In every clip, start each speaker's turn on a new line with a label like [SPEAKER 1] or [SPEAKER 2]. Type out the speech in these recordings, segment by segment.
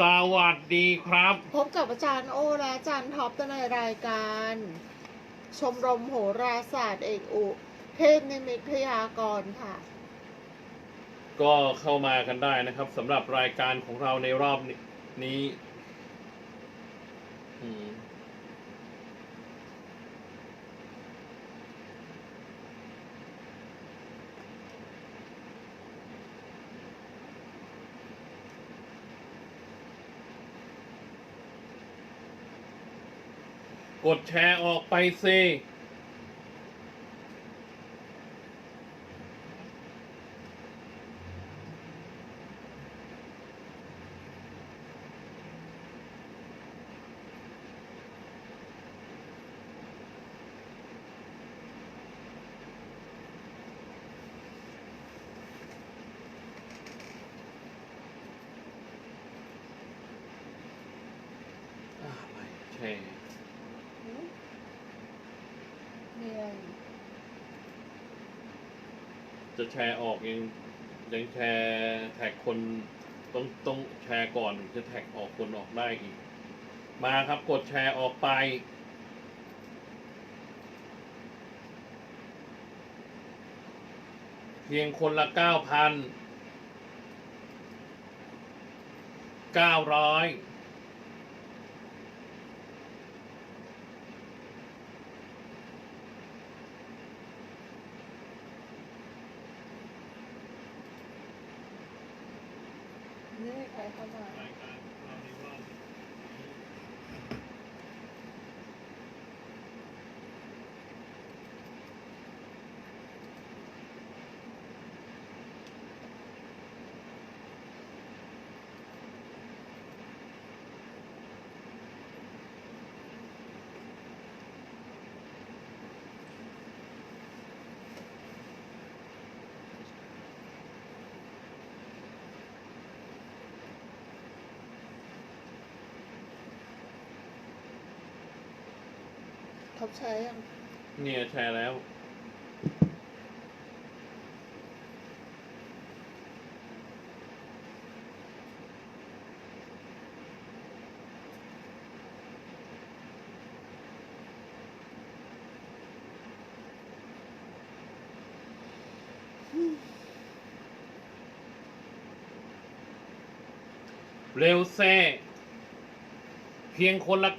[SPEAKER 1] สวัสดีครับ
[SPEAKER 2] พบกับอาจารย์โอและอาจารย์ท็อปในรายการ ชมรมโหราศาสตร์เอกอุ เทพนิมิตพยากรณ์ค่ะ
[SPEAKER 1] ก็เข้ามากันได้นะครับสำหรับรายการของเราในรอบนี้ กดแชร์ออกไปสิอะไรแชร์
[SPEAKER 2] มีอะไร
[SPEAKER 1] จะแชร์ออกยังยังแชร์แท็กคนต้องต้องแชร์ก่อนถึงจะแท็กออกคนออกได้อีก มาครับกดแชร์ออกไป เพียงคนละเก้าพันเก้าร้อย
[SPEAKER 2] นี่ใครเข้าใช้ยัง
[SPEAKER 1] เนี่ยแชร์แล้ว เร็วเซ่ เพียงคนละ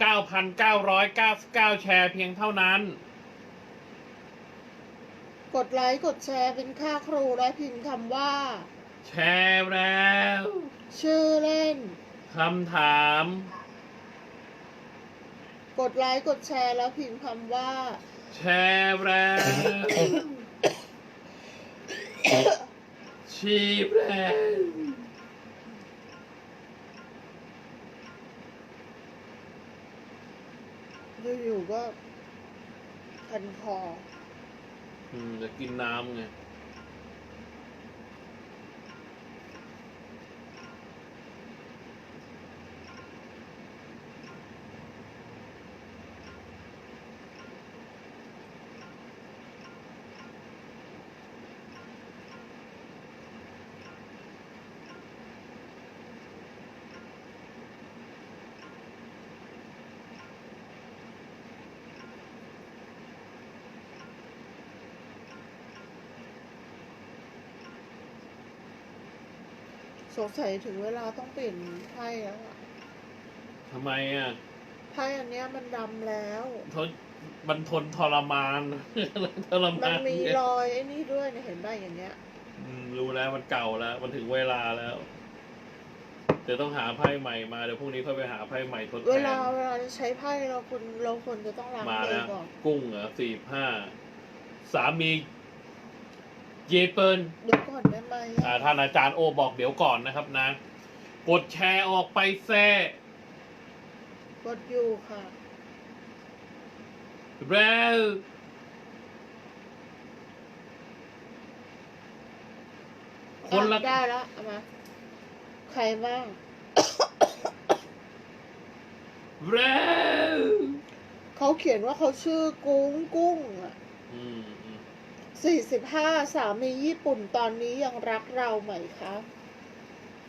[SPEAKER 1] 9,999 แชร์เพียงเท่านั้น
[SPEAKER 2] กดไลค์กดแชร์เป็นค่าครูและพิมพ์คำว่า
[SPEAKER 1] แชร์แล้ว
[SPEAKER 2] ชื่อเล่น
[SPEAKER 1] คำถาม
[SPEAKER 2] กดไลค์กดแชร์แล้วพิมพ์คำว่า
[SPEAKER 1] แชร์แล้ว ชีพแล้ว
[SPEAKER 2] อยู่ๆก็คันคอ
[SPEAKER 1] อืมจะกินน้ำไง
[SPEAKER 2] สงสัยถึงเวลาต้องเปลี่ยนไพ่แล้วอะ
[SPEAKER 1] ทำไมอะ
[SPEAKER 2] ไพ่อันเนี้ยมันดำแล้ว
[SPEAKER 1] ทนมันทนทรมาน ทร
[SPEAKER 2] มัน
[SPEAKER 1] มาน
[SPEAKER 2] มีรอยไอ้นี่ด้วยเนี่ยเห็นป่ะอย่างเงี้ย
[SPEAKER 1] อืมรู้แล้วมันเก่าแล้ว มันถึงเวลาแล้วเดี๋ยวต้องหาไพ่ใหม่มาเดี๋ยวพรุ่งนี้ค่อยไปหาไพ่ใหม่ทดแท
[SPEAKER 2] เวนลาเวลาจะใช้ไพ่เราควรเราควรจะต้องล้าง
[SPEAKER 1] มา
[SPEAKER 2] มื
[SPEAKER 1] แล้
[SPEAKER 2] อ
[SPEAKER 1] ว
[SPEAKER 2] ก่อน
[SPEAKER 1] กุ้งเหรอสี่ห้าสามี เยเปิล
[SPEAKER 2] เดี๋ยวก่อนได้ไหม
[SPEAKER 1] อ่าท่านอาจารย์โอบอกเดี๋ยวก่อนนะครับนะ กดแชร์ออกไปแซ่
[SPEAKER 2] กดอยู่ค่ะ
[SPEAKER 1] แล้วคนละ
[SPEAKER 2] อ่ได้แล้วเอามาใครบ้าง
[SPEAKER 1] แล้ว
[SPEAKER 2] เขาเขียนว่าเขาชื่อกุ้งกุ้งอะ
[SPEAKER 1] อืมอืม
[SPEAKER 2] สี่สิบห้าสามีญี่ปุ่นตอนนี้ยังรักเราไหมคะ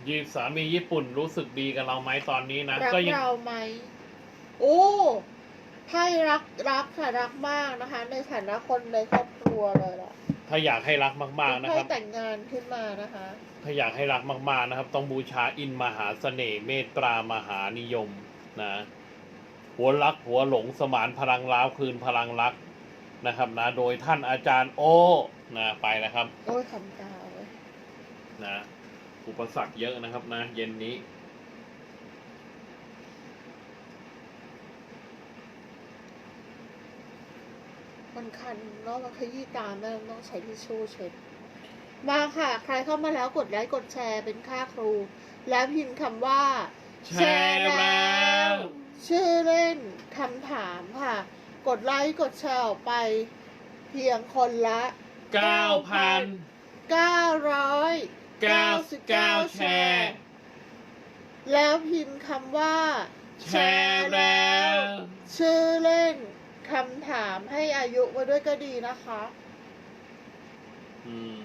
[SPEAKER 1] ยีสามีญี่ปุ่นรู้สึกดีกับเราไหมตอนนี้นะ
[SPEAKER 2] รัก
[SPEAKER 1] ก็ยัง
[SPEAKER 2] เราไหมโอ้ไพ่รักรักค่ะรักมากนะคะ ในฐานะคนในครอบครัวเลยล่ะ
[SPEAKER 1] ถ้าอยากให้รักมากๆนะ
[SPEAKER 2] ไพ่
[SPEAKER 1] ครับ
[SPEAKER 2] แต่งงานขึ้นมานะคะ
[SPEAKER 1] ถ้าอยากให้รักมากๆนะครับ ต้องบูชาอินมหาเสน่ห์เมตตามหานิยมนะ หัวรักหัวหลงสมานพลังล้าวคืนพลังรัก นะครับนะโดยท่านอาจารย์โอนะไปแล้วครับ
[SPEAKER 2] โอ้ยคำตาเว้ย
[SPEAKER 1] นะอุปสรรคเยอะนะครับนะ เย็นนี้
[SPEAKER 2] มันคันเนาะมันขยี้ตาแม่ต้องใช้ทิชชู่เช็ดมาค่ะ ใครเข้ามาแล้วกดไลค์กดแชร์เป็นค่าครู แล้วพิมพ์คำว่า
[SPEAKER 1] แชร์แล้ว
[SPEAKER 2] ชื่อเล่นคำถามค่ะ กดไลค์กดแชร์ออกไป เพียงคนละ
[SPEAKER 1] 9,000
[SPEAKER 2] 999
[SPEAKER 1] 99แชร์
[SPEAKER 2] แล้วพิมพ์คำว่า
[SPEAKER 1] แชร์แล้ว
[SPEAKER 2] ชื่อเล่นคำถามให้อายุมาด้วยก็ดีนะคะ
[SPEAKER 1] อืม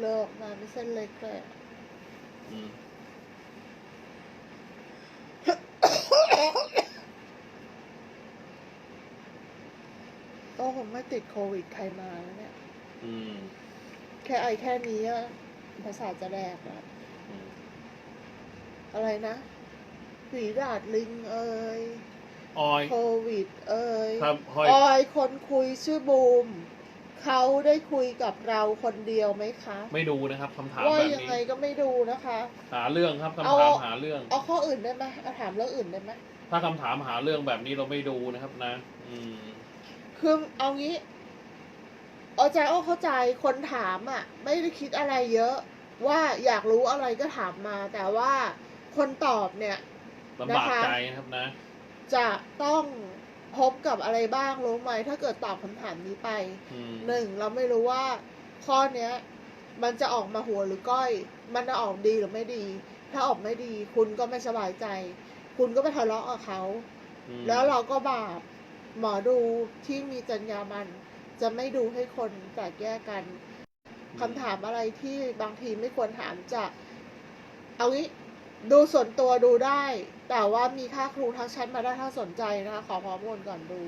[SPEAKER 2] เลิกมาเป็นเส้นเล็กเลยอะ
[SPEAKER 1] อืม
[SPEAKER 2] คงไม่ติดโควิดใครมาแล้วเนี่ย
[SPEAKER 1] อืม
[SPEAKER 2] แค่ไอแค่นี้อะภาษาทจะแดกแล้ว
[SPEAKER 1] อืม
[SPEAKER 2] อะไรนะฝีดาดลิงเอ่ย
[SPEAKER 1] ออย
[SPEAKER 2] โควิด เอ่ย
[SPEAKER 1] ครับหอย
[SPEAKER 2] ออยคนคุยชื่อบูมเขาได้คุยกับเราคนเดียวไหมคะ
[SPEAKER 1] ไม่ดูนะครับคำถาม
[SPEAKER 2] ว่า
[SPEAKER 1] แบบ
[SPEAKER 2] ยัง
[SPEAKER 1] นี้
[SPEAKER 2] ไงก็ไม่ดูนะคะ
[SPEAKER 1] หาเรื่องครับคำ
[SPEAKER 2] เอา
[SPEAKER 1] ถามหาเรื่อง
[SPEAKER 2] เอาข้ออื่นได้ไหมเอาถามเรื่องอื่นได้ไหม
[SPEAKER 1] ถ้าคำถามหาเรื่องแบบนี้เราไม่ดูนะครับนะ อืม
[SPEAKER 2] คือเอางี้เอาใจอ้อเข้าใจคนถามอะ ไม่ได้คิดอะไรเยอะ ว่าอยากรู้อะไรก็ถามมา แต่ว่าคนตอบเนี่ย
[SPEAKER 1] ลำบาก
[SPEAKER 2] นะคะ
[SPEAKER 1] ใจนะครับนะ
[SPEAKER 2] จะต้องพบกับอะไรบ้างรู้ไหม ถ้าเกิดตอบคำถามนี้ไป
[SPEAKER 1] อืม
[SPEAKER 2] หนึ่งเราไม่รู้ว่าข้อเนี้ย มันจะออกมาหัวหรือก้อย มันจะออกดีหรือไม่ดี ถ้าออกไม่ดี คุณก็ไม่สบายใจ คุณก็ไปทะเลาะกับเขา
[SPEAKER 1] อืม
[SPEAKER 2] แล้วเราก็บาป หมอดูที่มีจรรยาบรรณจะไม่ดูให้คนแตกแยกกันคำถามอะไรที่บางทีไม่ควรถามจะเอางี้ดูส่วนตัวดูได้ แต่ว่ามีค่าครูทักแชทมาได้ถ้าสนใจนะคะ ขอข้อมูลก่อนดู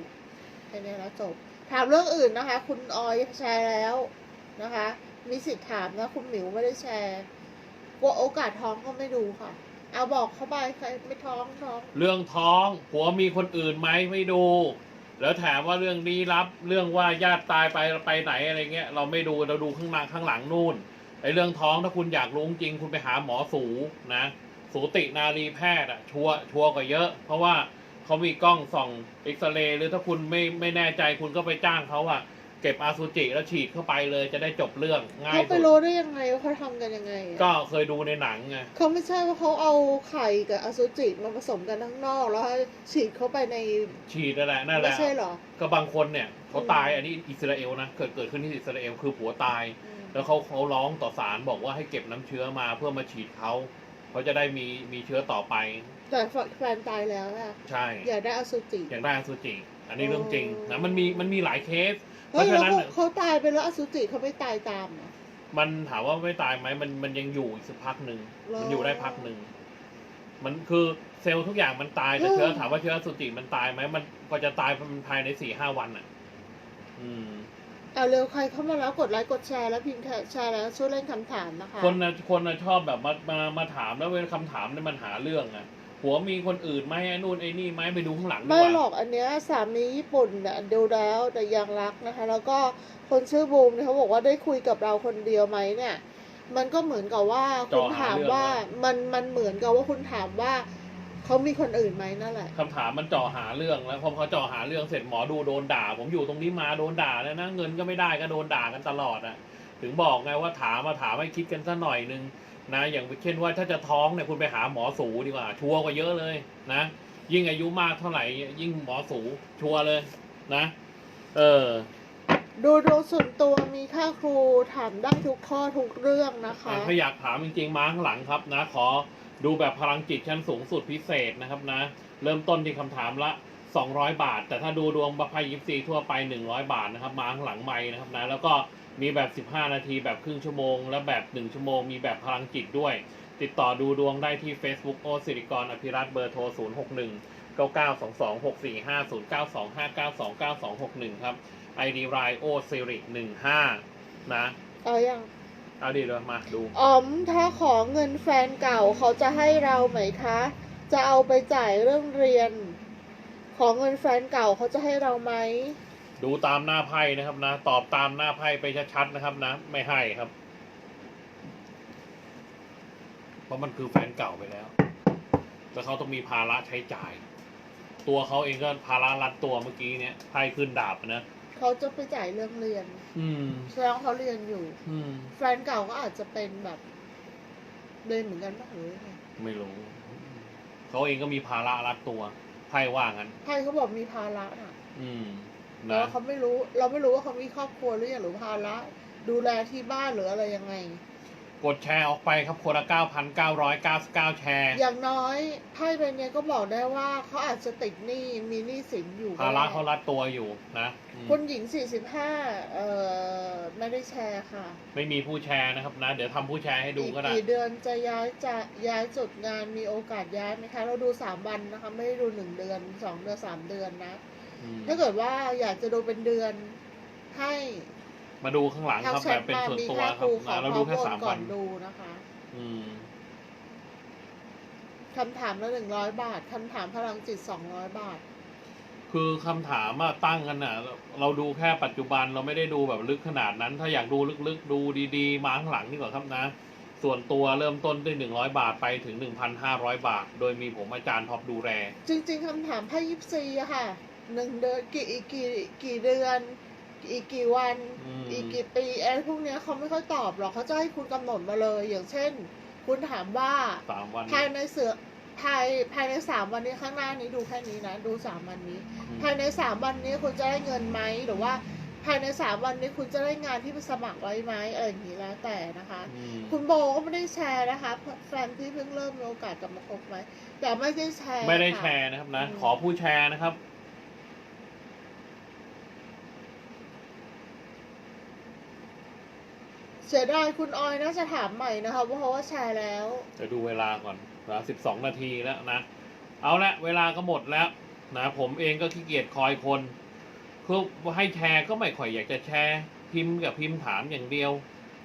[SPEAKER 2] แค่นี้แล้วจบ ถามเรื่องอื่นนะคะ คุณออยแชร์แล้วนะคะ มีสิทธิ์ถามนะคุณหมิวไม่ได้แชร์กลัวโอกาสท้องก็ไม่ดูค่ะ เอาบอกเข้าไปใครไม่ท้องท้อง
[SPEAKER 1] เรื่องท้องผัวมีคนอื่นไหมไม่ดู แล้วแถมว่าเรื่องลี้ลับเรื่องว่าญาติตายไปไปไหนอะไรเงี้ยเราไม่ดูเราดูข้างหน้าข้างหลังนู่นไอ้เรื่องท้องถ้าคุณอยากรู้จริงคุณไปหาหมอสูนะ สูตินารีแพทย์อะชัวชัวกว่าเยอะ เพราะว่าเขามีกล้องส่องเอ็กซเรย์หรือถ้าคุณไม่ไม่แน่ใจคุณก็ไปจ้างเขาอะ เก็บอาซูจิแล้วฉีดเข้าไปเลยจะได้จบเรื่องง่าย
[SPEAKER 2] เขาไป
[SPEAKER 1] สุด
[SPEAKER 2] รู้ได้ยังไงว่าเขาทำกันยังไงอะ
[SPEAKER 1] ก็เคยดูในหนังไง
[SPEAKER 2] เขาไม่ใช่ว่าเขาเอาไข่กับอสุจิมาผสมกันข้างนอก แล้วให้ฉีดเข้าไปใน
[SPEAKER 1] ฉีดนั่นแหละนั่นแห
[SPEAKER 2] ไม่
[SPEAKER 1] ละ
[SPEAKER 2] ใช่เหรอ
[SPEAKER 1] ก็บางคนเนี่ยเขา
[SPEAKER 2] อืม
[SPEAKER 1] ตายอันนี้อิสราเอลนะเกิดเกิดขึ้นที่อิสราเอลคือผัวตาย
[SPEAKER 2] อืม
[SPEAKER 1] แล้วเขาเขาร้องต่อศาลบอกว่าให้เก็บน้ำเชื้อมาเพื่อมาฉีดเขาเขาจะได้มีมีเชื้อต่อไป
[SPEAKER 2] แต่แฟนตายแล้วอะ
[SPEAKER 1] ใช่
[SPEAKER 2] อยากได้อสุจิ
[SPEAKER 1] อย่างได้อสุจิ อันนี้เรื่องจริง
[SPEAKER 2] โอ้
[SPEAKER 1] นะมันมีมันมีหลายเคส เพ
[SPEAKER 2] เฮ้ย
[SPEAKER 1] ราะ
[SPEAKER 2] แล้
[SPEAKER 1] ฉะ
[SPEAKER 2] ว
[SPEAKER 1] นั้น
[SPEAKER 2] เขา
[SPEAKER 1] เนี่ย
[SPEAKER 2] เขาตายไปแล้วอสุจิเขาไม่ตายตามเหรอ
[SPEAKER 1] มันถามว่าไม่ตายไหมมันมันยังอยู่อีกสักพักหนึ่ง
[SPEAKER 2] หรอ
[SPEAKER 1] มันอยู่ได้พักหนึ่งมันคือเซลล์ทุกอย่างมันตายแต่
[SPEAKER 2] เออ
[SPEAKER 1] เชื้อถามว่าเชื้ออสุจิมันตายไหมมันก็จะตายภายในสี่ห้าวันอะ อืม
[SPEAKER 2] เอาเร็วใครเข้ามาแล้วกดไลค์กดแชร์แล้วพิมพ์แชร์แล้วช่วยเล่นคำถามนะคะ
[SPEAKER 1] คนนะคนนะชอบแบบมามามาถามแล้วเวลาคำถามเนี่ยมันหาเรื่องอะ ผัวมีคนอื่นไหมไอ้นู่นไอ้นี่ไหมไปดูข้างหลังดีก
[SPEAKER 2] ไม่
[SPEAKER 1] ว่า
[SPEAKER 2] หรอกอันเนี้ยสามีญี่ปุ่นเนี่ยดูแล้วแต่ยังรักนะคะ แล้วก็คนชื่อบูมเนี่ยเขาบอกว่าได้คุยกับเราคนเดียวไหมเนี่ย มันก็เหมือนกับว่าคุณถามว่ามันมันเหมือนกับว่าคุณถามว่าเขามีคนอื่นไหมนั่นแหละ
[SPEAKER 1] คำถามมันจ่อหาเรื่องแล้วพอเขาจ่อหาเรื่องเสร็จหมอดูโดนด่า ผมอยู่ตรงนี้มาโดนด่าแล้วนะเงินก็ไม่ได้ก็โดนด่ากันตลอดอะถึงบอกไงว่าถามมาถามให้คิดกันสักหน่อยนึง นะอย่างเช่นว่าถ้าจะท้องเนี่ยคุณไปหาหมอสูดีกว่า ชัวร์กว่าเยอะเลยนะ ยิ่งอายุมากเท่าไหร่ ยิ่งหมอสูชัวร์เลยนะ เออ
[SPEAKER 2] ดูดวงส่วนตัวมีค่าครูถามได้ทุกข้อทุกเรื่องนะคะ
[SPEAKER 1] อะถ้าอยากถามจริงๆมาข้างหลังครับนะ ขอดูแบบพลังจิตชั้นสูงสุดพิเศษนะครับนะ เริ่มต้นที่คำถามละ 200 บาท แต่ถ้าดูดวงบัพพายิปซีทั่วไป 100 บาทนะครับมาข้างหลังไม้นะครับนะแล้วก็มีแบบ 15 นาทีแบบครึ่งชั่วโมง และแบบ 1 ชั่วโมง มีแบบพลังจิตด้วย ติดต่อดูดวงได้ที่ Facebook โอสิริกรอภิรัตน์เบอร์โทร 0 6 1 9 9 2 2 6 4 5 0 9 2 5 9 2 9 2 6 1 ครับ ID รายโอสิริ15 นะ
[SPEAKER 2] เอายัง
[SPEAKER 1] เอาดีเลยมาดู
[SPEAKER 2] อ๋อมถ้าขอเงินแฟนเก่าเขาจะให้เราไหมคะ จะเอาไปจ่ายเรื่องเรียน ขอเงินแฟนเก่าเขาจะให้เราไหม
[SPEAKER 1] ดูตามหน้าไพ่นะครับนะ ตอบตามหน้าไพ่ไปชัดๆนะครับนะ ไม่ให้ครับ เพราะมันคือแฟนเก่าไปแล้ว แล้วเขาต้องมีภาระใช้จ่าย ตัวเขาเองก็ภาระรัดตัวเมื่อกี้เนี่ยไพ่ขึ้นดาบนะ
[SPEAKER 2] เขาจะไปจ่ายเรื่องเรียน
[SPEAKER 1] อืม
[SPEAKER 2] แสดงว่าเขาเรียนอยู่
[SPEAKER 1] อืม
[SPEAKER 2] แฟนเก่าก็อาจจะเป็นแบบเรียนเหมือนกันปะหรือยังไง
[SPEAKER 1] ไม่รู้ เขาเองก็มีภาระรัดตัว ไพ่ว่างั้น
[SPEAKER 2] ใครเขาบอกมีภาระน่ะ
[SPEAKER 1] อืม
[SPEAKER 2] แต่
[SPEAKER 1] นะ
[SPEAKER 2] ว่าเขาไม่รู้ เราไม่รู้ว่าเขามีครอบครัวหรือยังหรือภาระ ดูแลที่บ้านหรืออะไรยังไง
[SPEAKER 1] กดแชร์ออกไปครับคนละ 9,999 แชร์
[SPEAKER 2] อย่างน้อยไพ่ใบเนี้ยก็บอกได้ว่าเขาอาจจะติดหนี้มีหนี้สินอยู่ก็
[SPEAKER 1] ภาระ
[SPEAKER 2] ได้
[SPEAKER 1] เขารัดตัวอยู่นะอืม
[SPEAKER 2] คุณหญิง 45 เอ่อไม่ได้แชร์ค่ะ
[SPEAKER 1] ไม่มีผู้แชร์นะครับนะ เดี๋ยวทำผู้แชร์ให้ดู
[SPEAKER 2] อีก
[SPEAKER 1] ก็ได้
[SPEAKER 2] กี่เดือนจะย้ายจะย้ายจุดงานมีโอกาสย้ายไหมคะ เราดู 3 วันนะคะ ไม่ได้ดู 1 เดือน 2 เดือน 3 เดือนนะ
[SPEAKER 1] อืม
[SPEAKER 2] ถ้าเกิดว่าอยากจะดูเป็นเดือนให้
[SPEAKER 1] มาดูข้างหลัง
[SPEAKER 2] ทัก
[SPEAKER 1] ครับ
[SPEAKER 2] แช
[SPEAKER 1] แบ
[SPEAKER 2] ท
[SPEAKER 1] บเป็น
[SPEAKER 2] มา
[SPEAKER 1] ส่วน
[SPEAKER 2] มี
[SPEAKER 1] ตัว
[SPEAKER 2] ค่า
[SPEAKER 1] ค
[SPEAKER 2] ครับรูขอ
[SPEAKER 1] นะเรา
[SPEAKER 2] พ
[SPEAKER 1] ดู
[SPEAKER 2] ร้อม
[SPEAKER 1] แค่
[SPEAKER 2] โอน
[SPEAKER 1] สาม
[SPEAKER 2] ก่อ
[SPEAKER 1] วันน
[SPEAKER 2] ดูนะคะ
[SPEAKER 1] อืม
[SPEAKER 2] คำถามละ100บาทคำถามพลังจิต200บาท
[SPEAKER 1] คือคำถามอะตั้งกันอะเราดูแค่ปัจจุบันเราไม่ได้ดูแบบลึกขนาดนั้น ถ้าอยากดูลึกๆ ดูดีๆ มาข้างหลังดีกว่าครับนะ ส่วนตัวเริ่มต้นด้วย100บาทไปถึง1,500บาท โดยมีผมอาจารย์ท็อปดูแล
[SPEAKER 2] จริง ๆคำถามไพ่ยิปซีอะค่ะหนึ่งเดือนกี่อีกกี่กี่เดือน อีกกี่วัน
[SPEAKER 1] อืม
[SPEAKER 2] อีกกี่ปีอะไรพวกเนี้ยเขาไม่ค่อยตอบหรอกเขาจะให้คุณกำหนดมาเลย อย่างเช่น คุณถามว่า
[SPEAKER 1] สามวัน
[SPEAKER 2] ภายในเสือภายภายในสามวันนี้ข้างหน้านี้ดูแค่นี้นะ ดูสามวันนี้
[SPEAKER 1] อืม
[SPEAKER 2] ภายในสามวันนี้คุณจะได้เงินไหมหรือว่า ภายในสามวันนี้คุณจะได้งานที่ไปสมัครไว้ไหมอะไรอย่างนี้แล้วแต่นะคะ
[SPEAKER 1] อืม
[SPEAKER 2] คุณโบก็ไม่ได้แชร์นะคะแฟนที่เพิ่งเริ่มมีโอกาสกลับมาคบไหมแต่ไม่ได้แชร์
[SPEAKER 1] ไม่ได้
[SPEAKER 2] ค่ะ
[SPEAKER 1] แชร์นะครับนะ
[SPEAKER 2] อืม
[SPEAKER 1] ขอผู้แชร์นะครับ
[SPEAKER 2] เสียดายคุณออยน่าจะถามใหม่นะคะเพราะว่าแชร์แล้ว
[SPEAKER 1] เดี๋ยวดูเวลาก่อนนะสิบสองนาทีแล้วนะ เอาละเวลาก็หมดแล้วนะผมเองก็ขี้เกียจคอยคนคือให้แชร์ก็ไม่ค่อยอยากจะแชร์ พิมพ์กับพิมพ์ถามอย่างเดียว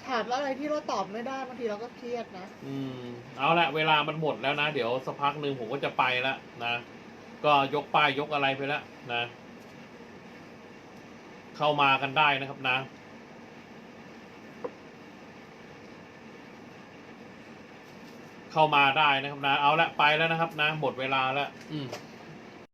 [SPEAKER 2] ถามอะไรที่เราตอบไม่ได้บางทีเราก็เครียดนะ
[SPEAKER 1] อืม เอาละเวลามันหมดแล้วนะ เดี๋ยวสักพักหนึ่งผมก็จะไปแล้วนะ ก็ยกป้ายยกอะไรไปแล้วนะ เข้ามากันได้นะครับนะ เข้ามาได้นะครับนะ เอาละไปแล้วนะครับนะ หมดเวลาแล้วอืม